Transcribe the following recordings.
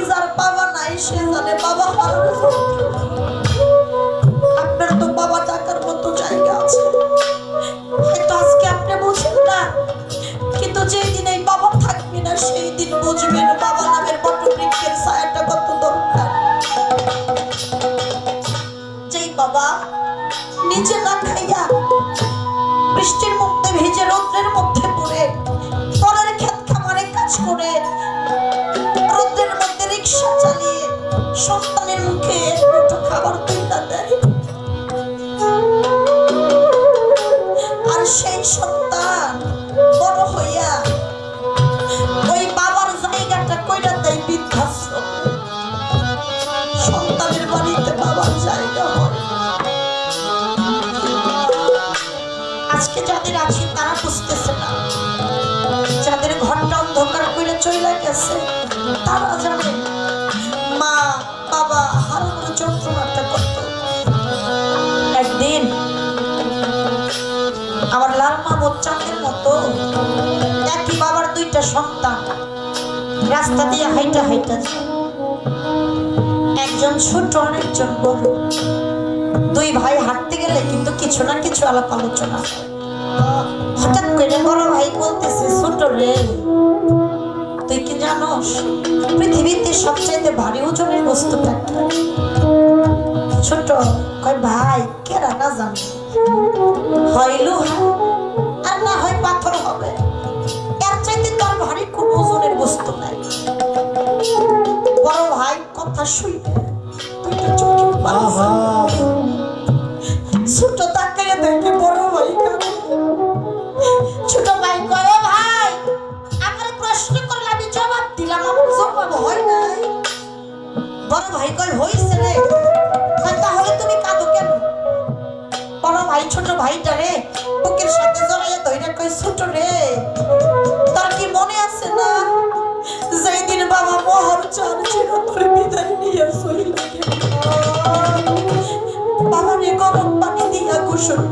নিজের বাবা নাই সে জানে বাবা হারানো সন্তানের মুখে একটু খাবার দেয়। আর সেই সন্তান একটা সন্তান। রাস্তা দিয়ে হাইটা হাইটা একজন ছোট অনেকজন বড়। দুই ভাই হাঁটতে গেলে কিন্তু কিছু না কিছু আলাপ আলোচনা হঠাৎ করে বড় ভাই বলতেছে, ছোট রে, তুই কি জানোস, পৃথিবীতে সবচাইতে ভারী ওজনের বস্তু থাকে ছোট কয়, ভাই, কেরা না জানো? হয় লোহা বড় ভাই কথা শুই দুইটা চোখে ছোট ভাই ছোট ভাই ভাই আমার প্রশ্ন করলে আমি জবাব দিলাম আমার জবাব হয় নাই। বড় ভাই কল হইছে রে। তাহলে তুমি কাঁদো কেন? বড় ভাই ছোট ভাইটা রে koşun.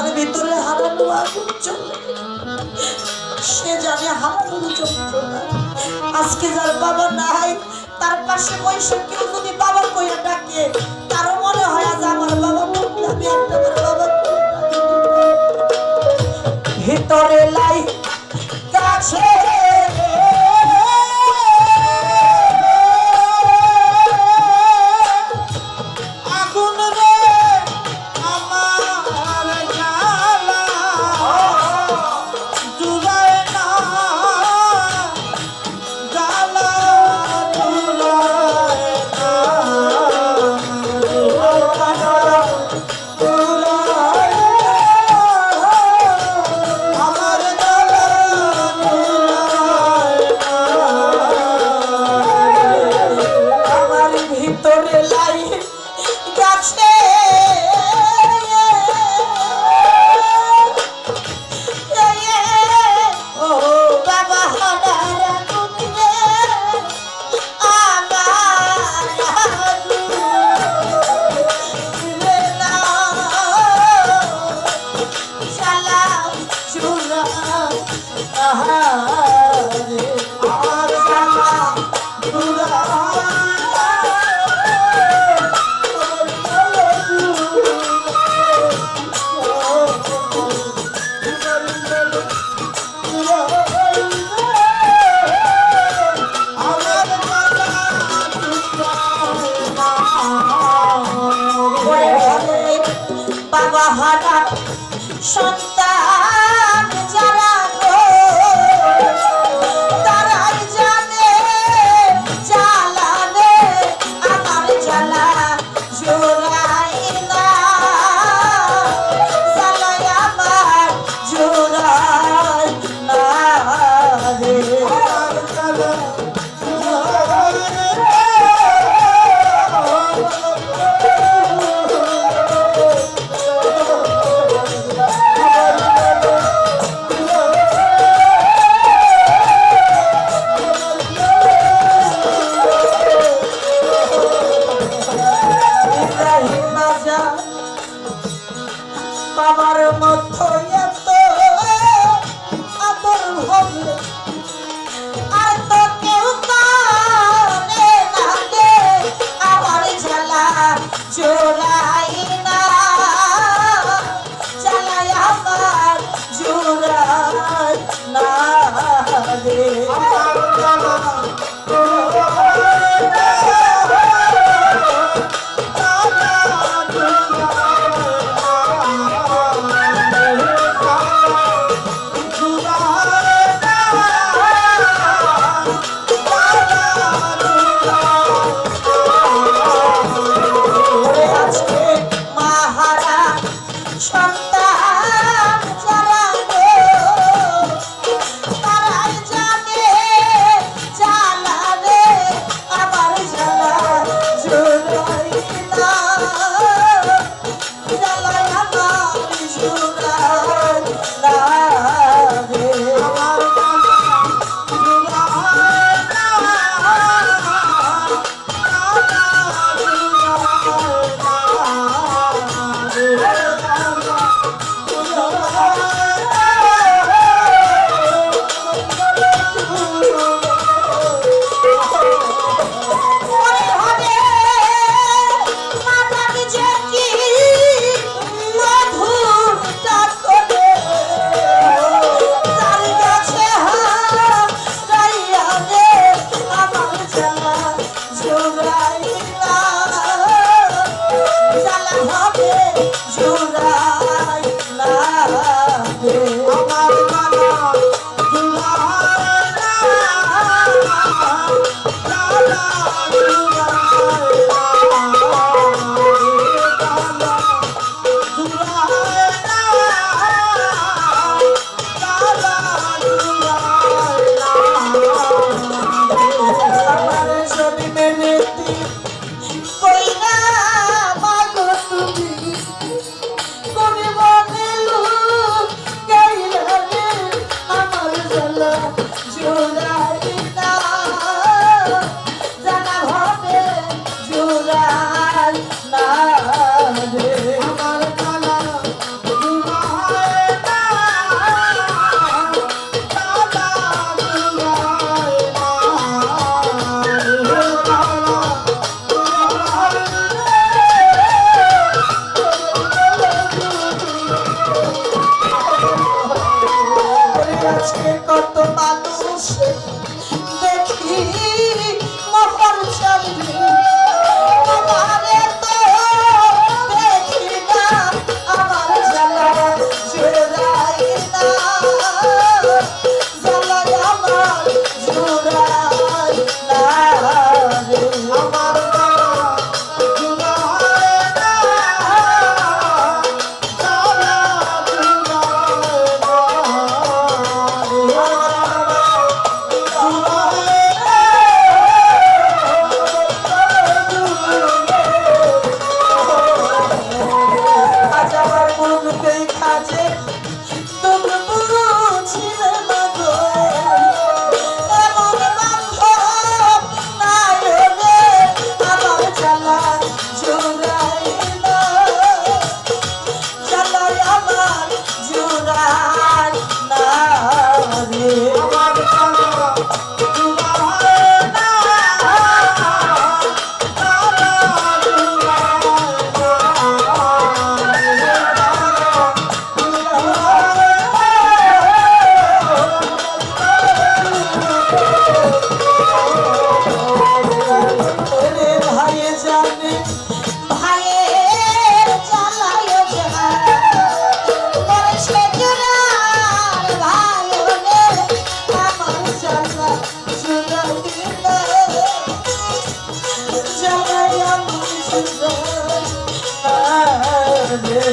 তার ভিতরে হারানো আগুন চলে সে জানে হারানো যন্ত্রণা আজকে যার বাবা নাই, তার পাশে বসে কেউ যদি বাবা কইয়া ডাকে, তারও মনে হয় আজ আমার বাবা আমি একটা বাবা ভিতরে লাই কাছে বাবা হারা সন্তান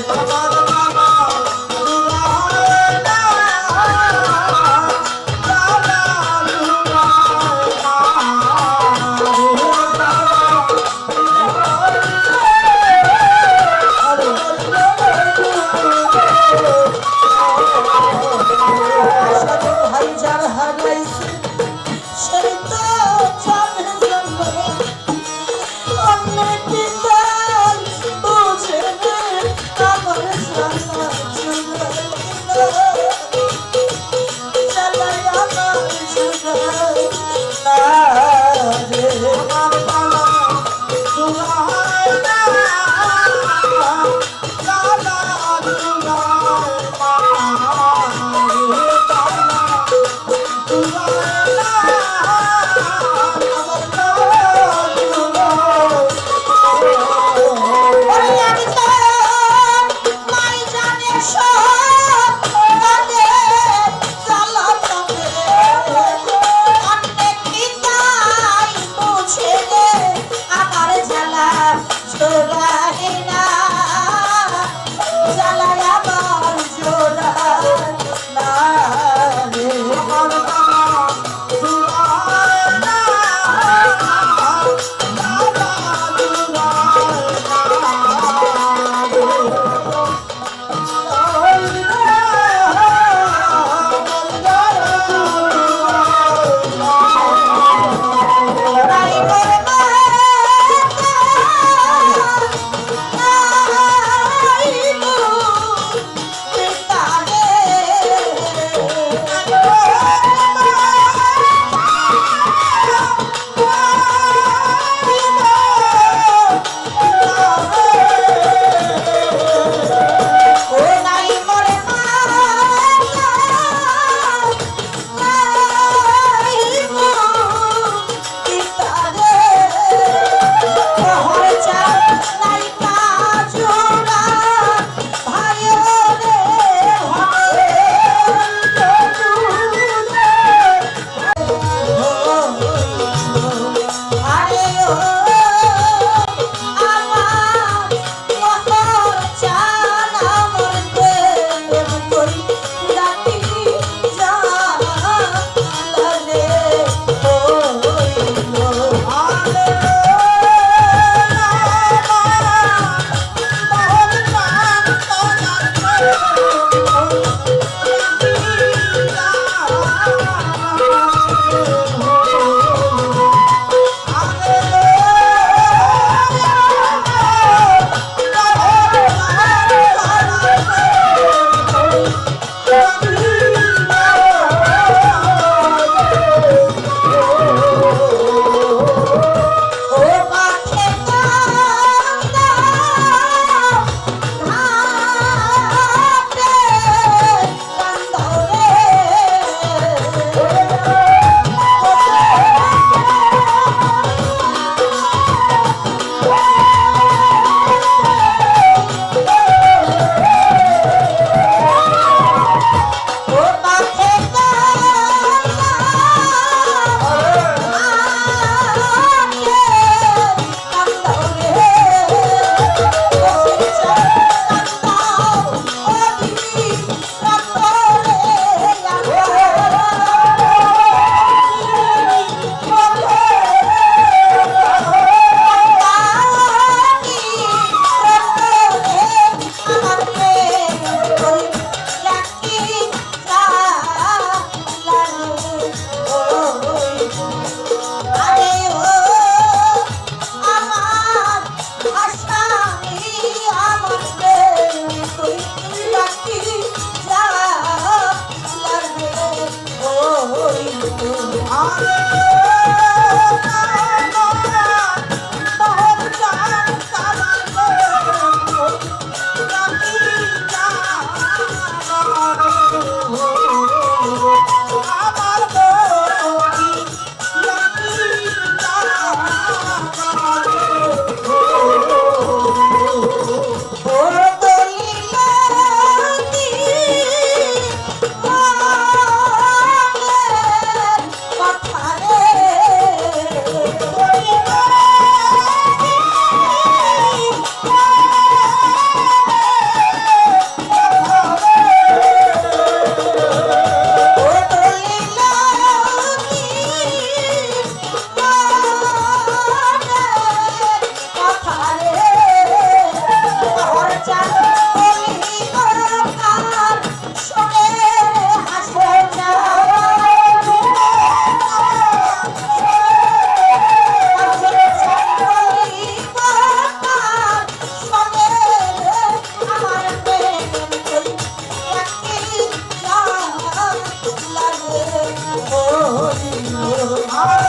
Baba. Oh,